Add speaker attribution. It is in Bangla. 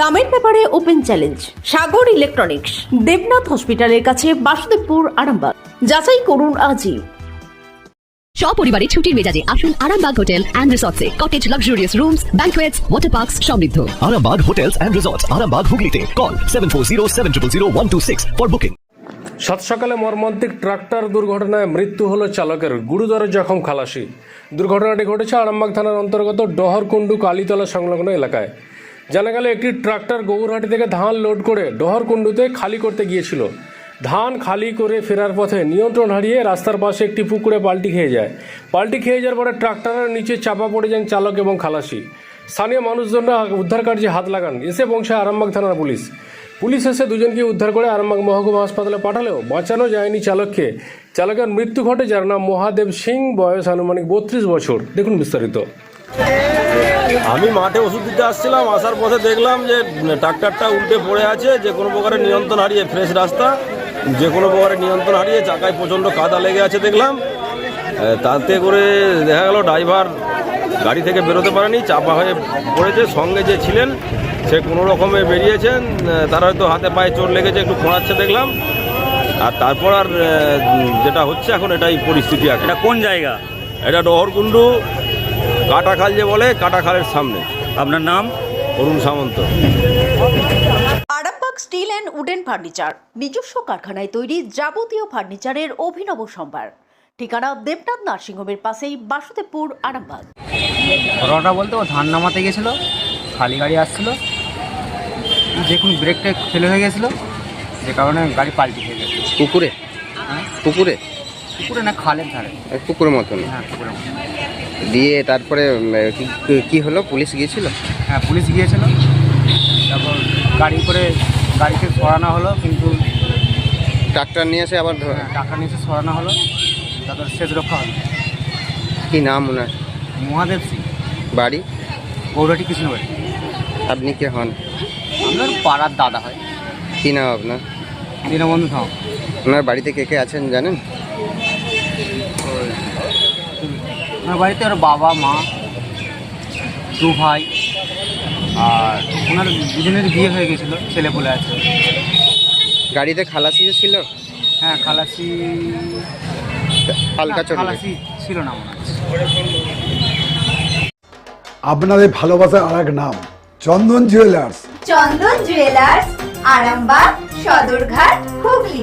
Speaker 1: দামের ব্যাপারে open challenge Sagar electronics Debnath হসপিটালের কাছে বাসুদেবপুর আরামবাগ। যাচাই করুন আজই।
Speaker 2: সপরিবারে ছুটির মেজাজে আসুন Arambagh hotel and রিসর্টসে। Cottage luxurious rooms banquets water parks সমৃদ্ধ।
Speaker 3: Arambag Hotels and Resorts, Arambag Hooghly Call 740 for booking.
Speaker 4: সাত সকালে মর্মান্তিক ট্রাক্টর দুর্ঘটনায় মৃত্যু হলো চালকের গুরুতর জখম খালাসি। দুর্ঘটনাটি ঘটেছে আরামবাগ থানার অন্তর্গত ডহরকুন্ডু কালীতলা সংলগ্ন এলাকায়। জানা গেল একটি ট্রাক্টর গৌরহাটি থেকে ধান লোড করে ডহরকুণ্ডুতে খালি করতে গিয়েছিল। ধান খালি করে ফেরার পথে নিয়ন্ত্রণ হারিয়ে রাস্তার পাশে একটি পুকুরে পাল্টি খেয়ে যায়। পাল্টি খেয়ে যাওয়ার পরে ট্রাক্টরের নিচে চাপা পড়ে যান চালক এবং খালাসি। স্থানীয় মানুষজনরা উদ্ধার কার্যে হাত লাগান। এসে পৌঁছায় আরামবাগ থানার পুলিশ। পুলিশ এসে দুজনকে উদ্ধার করে আরামবাগ মহকুমা হাসপাতালে পাঠালেও বাঁচানো যায়নি চালককে। চালকের মৃত্যু ঘটে যার নাম মহাদেব সিং, বয়স আনুমানিক বত্রিশ বছর। দেখুন বিস্তারিত।
Speaker 5: আমি মাঠে ওষুধ দিতে আসছিলাম আসার পথে দেখলাম যে ট্রাক্টরটা উল্টে পড়ে আছে যে কোনো প্রকারের নিয়ন্ত্রণ হারিয়ে ফ্রেশ রাস্তা যে কোনো প্রকারের নিয়ন্ত্রণ হারিয়ে চাকায় প্রচণ্ড কাদা লেগে আছে দেখলাম। তাতে করে দেখা গেল ড্রাইভার গাড়ি থেকে বেরোতে পারেনি চাপা হয়ে পড়েছে সঙ্গে যে ছিলেন সে কোনো রকমে বেরিয়েছেন তারা হয়তো হাতে পায়ে চোট লেগেছে একটু খোঁড়াচ্ছে দেখলাম। আর তারপর আর যেটা হচ্ছে এখন এটাই পরিস্থিতি আছে
Speaker 6: এটা কোন জায়গা?
Speaker 5: এটা ডহরকুণ্ডু কাটাখাল যে বলে কাটাখালের সামনে।
Speaker 6: আপনার নাম?
Speaker 5: Arun Samanta.
Speaker 1: Arambagh steel and wooden furniture নিজস্ব কারখানায় তৈরি যাবতীয় ফার্নিচারের অভিনব সম্ভার। ঠিকানা দেবনাথ নার্সিংহোমের পাশেই বাসুদেবপুর আরামবাগ।
Speaker 7: ঘটনাটা বলতে ও ধান নামাতে গেছিল খালি গাড়ি আসছিল দেখুন ব্রেকটা ফেলে হয়ে গেছিল যে কারণে গাড়ি পাল্টি খেয়ে গেছে।
Speaker 8: পুকুরে?
Speaker 7: হ্যাঁ।
Speaker 8: পুকুরে?
Speaker 7: পুকুরে না খালের ধারে।
Speaker 8: পুকুরের মতন
Speaker 7: হ্যাঁ পুকুরে
Speaker 8: দিয়ে তারপরে কি- হলো? পুলিশ গিয়েছিল?
Speaker 7: হ্যাঁ পুলিশ গিয়েছিল। তারপর গাড়ি করে গাড়িকে সরানো হলো কিন্তু
Speaker 8: ট্রাক্টর নিয়ে এসে আবার ধ-
Speaker 7: নিয়ে টাকা নিচে সরানো হলো। তারপর শেষ রক্ষা হলো।
Speaker 8: কি নাম ওনার?
Speaker 7: মহাদেব সিং।
Speaker 8: বাড়ি?
Speaker 7: গৌরটি কৃষ্ণবাড়ি
Speaker 8: আপনি কে হন?
Speaker 7: আপনার পাড়ার দাদা হয়।
Speaker 8: কি নাম আপনার?
Speaker 7: দীনবন্ধু থাম
Speaker 8: ওনার বাড়িতে কে কে আছেন জানেন?
Speaker 7: ওনার বাড়িতে ওর বাবা মা দু ভাই আর ওনার দুজনের বিয়ে হয়ে গেছিল ছেলে বলে আছে।
Speaker 8: গাড়িতে খালাসি ছিল?
Speaker 7: হ্যাঁ খালাসি
Speaker 8: হালকা
Speaker 7: খালাসি ছিল না মনে
Speaker 9: আপনাদের ভালোবাসার আর এক নাম চন্দন জুয়েলার্স।
Speaker 10: চন্দন জুয়েলার্স আরামবাগ সদরঘাট হুগলি।